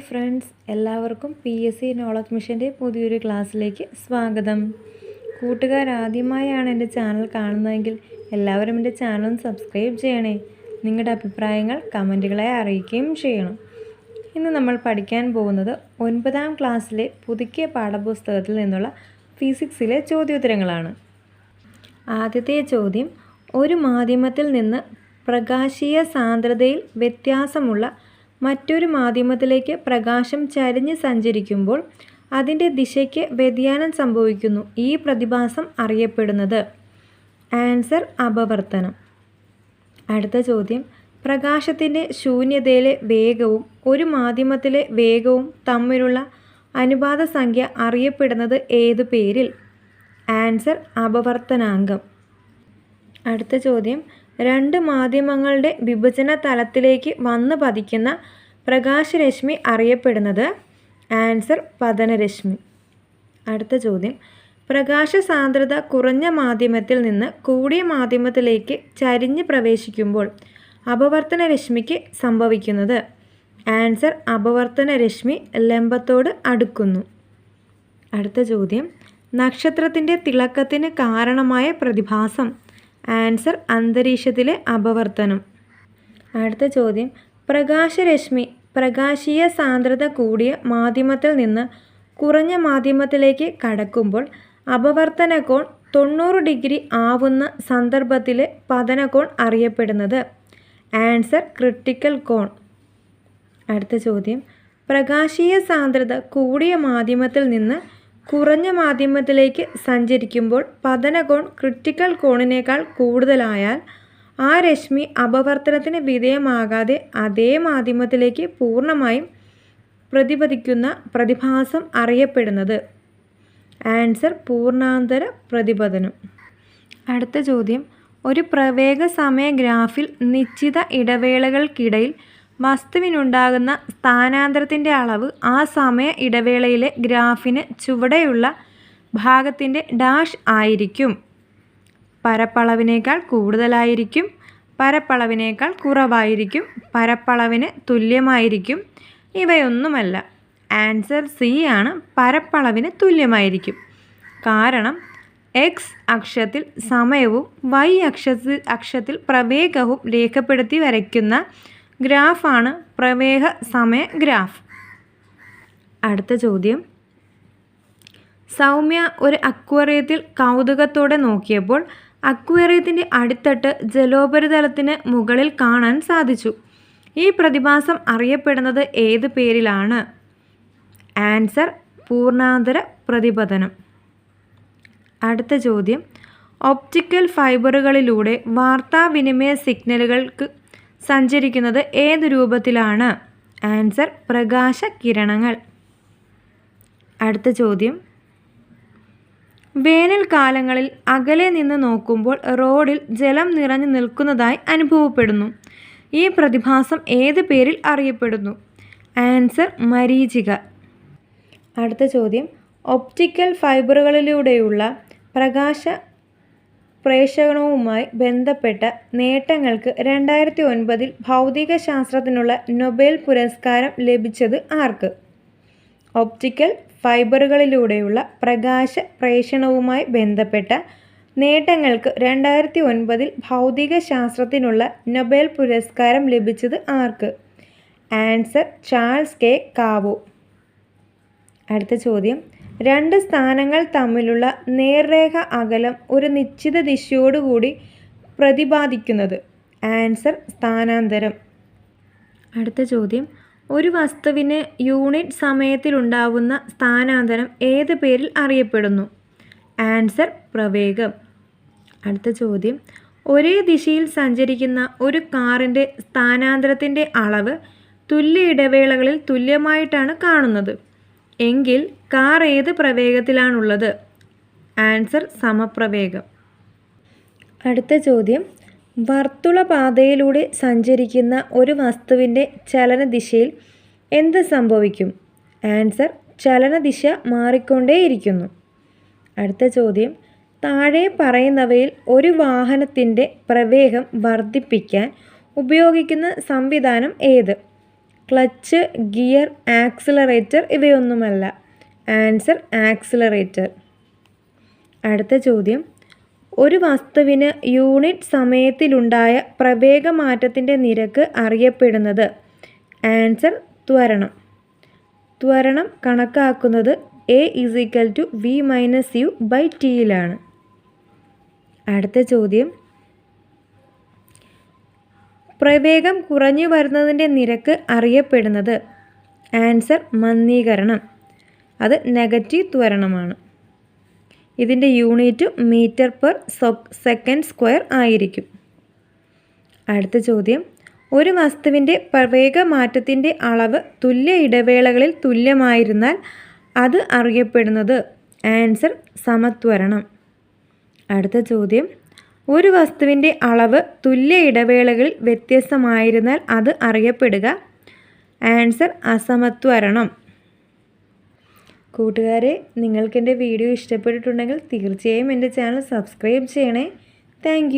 Hi friends എല്ലാവർക്കും P S C knowledge മിഷന്റെ പുതിയൊരു ക്ലാസ്സിലേക്ക് സ്വാഗതം. കൂട്ടുകാർ ആദ്യമായാണ് എന്റെ ചാനൽ കാണുന്നതെങ്കിൽ എല്ലാവരും എന്റെ ചാനൽ സബ്സ്ക്രൈബ് ചെയ്യണേ. നിങ്ങളുടെ അഭിപ്രായങ്ങൾ കമന്റുകളായി അറിയിക്കുകയും ചെയ്യണം. ഇന്ന് നമ്മൾ പഠിക്കാൻ പോകുന്നത് ഒൻപതാം ക്ലാസ്സിലെ പുതുക്കിയ പാഠപുസ്തകത്തിൽ നിന്നുള്ള ഫിസിക്സിലെ ചോദ്യോത്തരങ്ങളാണ്. ആദ്യത്തെ ചോദ്യം ഒരു മാധ്യമത്തിൽ നിന്ന് പ്രകാശീയ സാന്ദ്രതയിൽ വ്യത്യാസമുള്ള മറ്റൊരു മാധ്യമത്തിലേക്ക് പ്രകാശം ചരിഞ്ഞ് സഞ്ചരിക്കുമ്പോൾ അതിന്റെ ദിശയ്ക്ക് വ്യതിയാനം സംഭവിക്കുന്നു ഈ പ്രതിഭാസം അറിയപ്പെടുന്നത്. ആൻസർ അപവർത്തനം. അടുത്ത ചോദ്യം. പ്രകാശത്തിന്റെ ശൂന്യതയിലെ വേഗവും ഒരു മാധ്യമത്തിലെ വേഗവും തമ്മിലുള്ള അനുപാത സംഖ്യ അറിയപ്പെടുന്നത് ഏതു പേരിൽ? ആൻസർ അപവർത്തനാംഗം അടുത്ത ചോദ്യം. രണ്ട് മാധ്യമങ്ങളുടെ വിഭജന തലത്തിലേക്ക് വന്നു പതിക്കുന്ന പ്രകാശരശ്മി അറിയപ്പെടുന്നത് ആൻസർ പതനരശ്മി. അടുത്ത ചോദ്യം. പ്രകാശ സാന്ദ്രത കുറഞ്ഞ മാധ്യമത്തിൽ നിന്ന് കൂടിയ മാധ്യമത്തിലേക്ക് ചരിഞ്ഞ് പ്രവേശിക്കുമ്പോൾ അപവർത്തന രശ്മിക്ക് സംഭവിക്കുന്നത്? ആൻസർ അപവർത്തന രശ്മി ലംബത്തോട് അടുക്കുന്നു. അടുത്ത ചോദ്യം. നക്ഷത്രത്തിന്റെ തിളക്കത്തിന് കാരണമായ പ്രതിഭാസം ആൻസർ അന്തരീക്ഷത്തിലെ അപവർത്തനം. അടുത്ത ചോദ്യം. പ്രകാശരശ്മി പ്രകാശീയ സാന്ദ്രത കൂടിയ മാധ്യമത്തിൽ നിന്ന് കുറഞ്ഞ മാധ്യമത്തിലേക്ക് കടക്കുമ്പോൾ അപവർത്തന കോൺ തൊണ്ണൂറ് ഡിഗ്രി ആവുന്ന സന്ദർഭത്തിലെ പതനകോൺ അറിയപ്പെടുന്നത്. ആൻസർ ക്രിട്ടിക്കൽ കോൺ. അടുത്ത ചോദ്യം. പ്രകാശീയ സാന്ദ്രത കൂടിയ മാധ്യമത്തിൽ നിന്ന് കുറഞ്ഞ മാധ്യമത്തിലേക്ക് സഞ്ചരിക്കുമ്പോൾ പതനകോൺ ക്രിട്ടിക്കൽ കോണിനേക്കാൾ കൂടുതലായാൽ ആ രശ്മി അപവർത്തനത്തിന് വിധേയമാകാതെ അതേ മാധ്യമത്തിലേക്ക് പൂർണമായും പ്രതിപദിക്കുന്ന പ്രതിഭാസം അറിയപ്പെടുന്നത്. ആൻസർ പൂർണാന്തര പ്രതിപതനം അടുത്ത ചോദ്യം. ഒരു പ്രവേഗ സമയ ഗ്രാഫിൽ നിശ്ചിത ഇടവേളകൾക്കിടയിൽ വസ്തുവിനുണ്ടാകുന്ന സ്ഥാനാന്തരത്തിന്റെ അളവ് ആ സമയ ഇടവേളയിലെ ഗ്രാഫിന് ചുവടെയുള്ള ഭാഗത്തിന്റെ ഡാഷ് ആയിരിക്കും. പരപ്പളവിനേക്കാൾ കൂടുതലായിരിക്കും. പരപ്പളവിനേക്കാൾ കുറവായിരിക്കും. പരപ്പളവിന് തുല്യമായിരിക്കും. ഇവയൊന്നുമല്ല. ആൻസർ സി ആണ് പരപ്പളവിന് തുല്യമായിരിക്കും. കാരണം എക്സ് അക്ഷത്തിൽ സമയവും വൈ അക്ഷത്തിൽ അക്ഷത്തിൽ പ്രവേഗവും രേഖപ്പെടുത്തി വരയ്ക്കുന്ന ഗ്രാഫാണ് പ്രമേഹ സമയ ഗ്രാഫ്. അടുത്ത ചോദ്യം. സൗമ്യ ഒരു അക്വേറിയത്തിൽ കൗതുകത്തോടെ നോക്കിയപ്പോൾ അക്വേറിയത്തിന്റെ അടിത്തട്ട് ജലോപരിതലത്തിന് മുകളിൽ കാണാൻ സാധിച്ചു. ഈ പ്രതിഭാസം അറിയപ്പെടുന്നത് ഏത് പേരിലാണ്? ആൻസർ പൂർണാന്തര പ്രതിപതനം അടുത്ത ചോദ്യം. ഒപ്റ്റിക്കൽ ഫൈബറുകളിലൂടെ വാർത്താവിനിമയ സിഗ്നലുകൾക്ക് സഞ്ചരിക്കുന്നത് ഏത് രൂപത്തിലാണ്? ആൻസർ പ്രകാശ കിരണങ്ങൾ അടുത്ത ചോദ്യം. വേനൽക്കാലങ്ങളിൽ അകലെ നിന്ന് നോക്കുമ്പോൾ റോഡിൽ ജലം നിറഞ്ഞു നിൽക്കുന്നതായി അനുഭവപ്പെടുന്നു. ഈ പ്രതിഭാസം ഏത് പേരിൽ അറിയപ്പെടുന്നു? ആൻസർ മരീചിക. അടുത്ത ചോദ്യം. ഒപ്റ്റിക്കൽ ഫൈബറുകളിലൂടെയുള്ള പ്രകാശ പ്രേഷണവുമായി ബന്ധപ്പെട്ട നേട്ടങ്ങൾക്ക് രണ്ടായിരത്തി ഒൻപതിൽ ഭൗതിക ശാസ്ത്രത്തിനുള്ള നൊബേൽ പുരസ്കാരം ലഭിച്ചത് ആർക്ക്? ഒപ്റ്റിക്കൽ ഫൈബറുകളിലൂടെയുള്ള പ്രകാശ പ്രേഷണവുമായി ബന്ധപ്പെട്ട നേട്ടങ്ങൾക്ക് രണ്ടായിരത്തി ഒൻപതിൽ ഭൗതിക ശാസ്ത്രത്തിനുള്ള നൊബേൽ പുരസ്കാരം ലഭിച്ചത് ആർക്ക്? Answer Charles K. കാവോ. അടുത്ത ചോദ്യം. രണ്ട് സ്ഥാനങ്ങൾ തമ്മിലുള്ള നേർരേഖ അകലം ഒരു നിശ്ചിത ദിശയോടുകൂടി പ്രതിപാദിക്കുന്നത്. ആൻസർ സ്ഥാനാന്തരം. അടുത്ത ചോദ്യം. ഒരു വസ്തുവിന് യൂണിറ്റ് സമയത്തിലുണ്ടാവുന്ന സ്ഥാനാന്തരം ഏത് പേരിൽ അറിയപ്പെടുന്നു? ആൻസർ പ്രവേഗം. അടുത്ത ചോദ്യം. ഒരേ ദിശയിൽ സഞ്ചരിക്കുന്ന ഒരു കാറിന്റെ സ്ഥാനാന്തരത്തിന്റെ അളവ് തുല്യ ഇടവേളകളിൽ തുല്യമായിട്ടാണ് കാണുന്നത്. എങ്കിൽ കാർ ഏത് പ്രവേഗത്തിലാണുള്ളത്? ആൻസർ സമപ്രവേഗം. അടുത്ത ചോദ്യം. വർത്തുളപാതയിലൂടെ സഞ്ചരിക്കുന്ന ഒരു വസ്തുവിന്റെ ചലനദിശയിൽ എന്ത് സംഭവിക്കും? ആൻസർ ചലനദിശ മാറിക്കൊണ്ടേയിരിക്കുന്നു. അടുത്ത ചോദ്യം. താഴെ പറയുന്നവയിൽ ഒരു വാഹനത്തിന്റെ പ്രവേഗം വർദ്ധിപ്പിക്കാൻ ഉപയോഗിക്കുന്ന സംവിധാനം ഏത്? Clutch gear accelerator ഇവയൊന്നുമല്ല. Answer accelerator. അടുത്ത ചോദ്യം. ഒരു വസ്തുവിന് യൂണിറ്റ് സമയത്തിലുണ്ടായ പ്രവേഗമാറ്റത്തിന്റെ നിരക്ക് അറിയപ്പെടുന്നത്? ആൻസർ ത്വരണം. ത്വരണം കണക്കാക്കുന്നത് A is equal to V minus U by ടിയിലാണ് അടുത്ത ചോദ്യം. പ്രവേഗം കുറഞ്ഞു വരുന്നതിന്റെ നിരക്ക് അറിയപ്പെടുന്നത്. ആൻസർ മന്ദീകരണം. അത് നെഗറ്റീവ് ത്വരണമാണ്. ഇതിന്റെ unit metre per second square ആയിരിക്കും. അടുത്ത ചോദ്യം. ഒരു വസ്തുവിന്റെ പ്രവേഗ മാറ്റത്തിന്റെ അളവ് തുല്യ ഇടവേളകളിൽ തുല്യമായിരുന്നാൽ അത് അറിയപ്പെടുന്നത്. ആൻസർ സമത്വരണം. അടുത്ത ചോദ്യം. ഒരു വസ്തുവിന്റെ അളവ് തുല്യ ഇടവേളകളിൽ വ്യത്യസ്തമായിരുന്നാൽ അത് അറിയപ്പെടുക. ആൻസർ അസമത്വരണം. കൂട്ടുകാരെ നിങ്ങൾക്ക് എന്റെ വീഡിയോ ഇഷ്ടപ്പെട്ടിട്ടുണ്ടെങ്കിൽ തീർച്ചയായും എന്റെ ചാനൽ സബ്സ്ക്രൈബ് ചെയ്യണേ. താങ്ക്